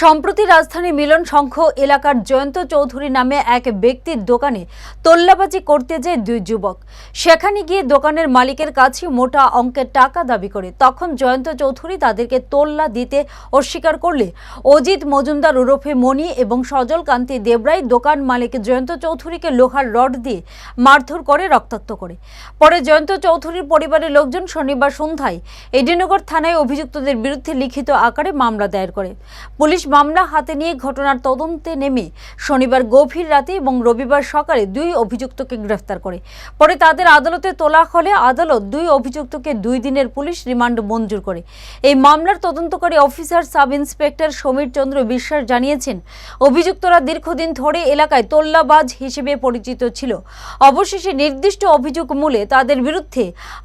সম্প্রতি রাজধানী মিলন সংঘ এলাকার জয়ন্ত চৌধুরী নামে এক ব্যক্তির দোকানে তোল্লাবাজি করতে যায় দুই যুবক। সেখানে গিয়ে দোকানের মালিকের কাছে মোটা অঙ্কের টাকা দাবি করে। তখন জয়ন্ত চৌধুরী তাদেরকে তোল্লা দিতে অস্বীকার করলে অজিত মজুমদার ওরফে মণি এবং সজল কান্তি দেবরাই দোকান মালিক জয়ন্ত চৌধুরীকে লোহার রড দিয়ে মারধর করে রক্তাক্ত করে। পরে জয়ন্ত চৌধুরীর পরিবারের লোকজন শনিবার সন্ধ্যায় এডিনগর থানায় অভিযুক্তদের বিরুদ্ধে লিখিত আকারে মামলা দায়ের করে। পুলিশ মামলা হাতে নিয়ে ঘটনার তদন্তে নেমে শনিবার গভীর রাতে এবং রবিবার সকালে দুই অভিযুক্তকে গ্রেফতার করে। পরে তাদের আদালতে তোলা হলে আদালত দুই অভিযুক্তকে দুই দিনের পুলিশ রিমান্ড মঞ্জুর করে। এই মামলার তদন্তকারী officer sub inspector Samir Chandra Biswas জানিয়েছেন, অভিযুক্তরা দীর্ঘদিন ধরে এলাকায় তোল্লাবাজ হিসেবে পরিচিত ছিল। অবশেষে নির্দিষ্ট অভিযোগ মূলে তাদের বিরুদ্ধে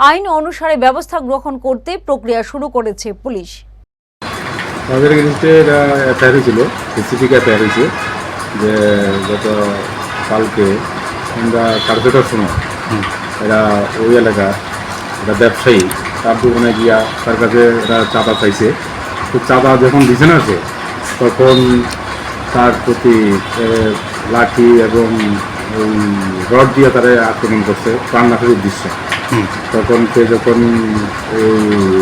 আইন অনুসারে ব্যবস্থা গ্রহণ করতে প্রক্রিয়া শুরু করেছে পুলিশ। আমাদের এগেনস্টে এটা এফআইআর হয়েছিল স্পেসিফিক এফআইআর হয়েছে যে গত কালকে আমরা সাড়ে ছটার সময় এরা ওই এলাকা একটা ব্যবসায়ী তার দোকানে গিয়া তার কাছে এরা চাঁদা চাইছে। তো চাঁদা যখন দিছে না সে তখন তার প্রতি লাঠি এবং ওই রড দিয়ে তারা আক্রমণ করছে প্রাণনাশের উদ্দেশ্যে। তখন সে যখন এই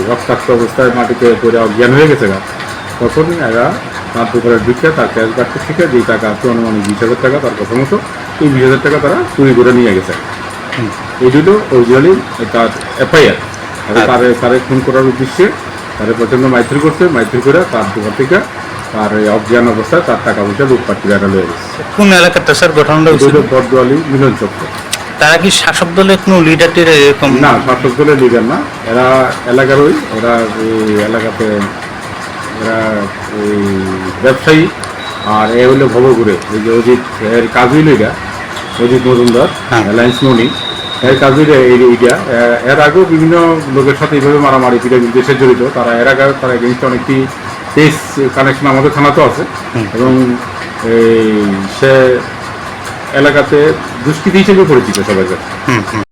রক্তাক্ত অবস্থায় মাটিতে পড়ে অজ্ঞান হয়ে গেছে গা, তখন এরা তার দোকানে ঢুকে তার ক্যাশ কার্ড থেকে যে টাকা আছে অনুমানিক বিশ হাজার টাকা তার কথা মতো এই বিশ হাজার টাকা তারা চুরি করে নিয়ে গেছে। এই দুটো অরিজিনালি তার এফআইআর তার তারে খুন করার উদ্দেশ্যে তারে প্রচণ্ড মাইত্রী করছে মাইত্রী করে তার দোকান থেকে তার এই অজ্ঞান অবস্থায় তার টাকা পয়সা লুটপাট করে এরা লয়ে গেছে। কোন এলাকাতে স্যার ঘটনাটা হয়েছিল? বটদোয়ালি মিলন চক্র। তারা কি শাসক দলের কোনো লিডার টিডার এরকম? না শাসক দলের লিডার না। এরা এলাকার ওই ওরা এই এলাকাতে এরা ওই ব্যবসায়ী আর এ হলো ভবঘুরে। এই যে অজিত এর কাজই লিডার অজিত মজুমদার। অ্যালায়েন্স মনি এর কাজই এইটা। এর আগেও বিভিন্ন লোকের সাথে এইভাবে মারামারি পিঠে দেশে জড়িত। তারা এর আগে তারা এগেনস্ট অনেকটি কেস কানেকশন আমাদের থানাতেও আছে। এবং এই সে এলাকাতে দুষ্কৃতি হিসেবে পরিচিত সবাই। কাছে।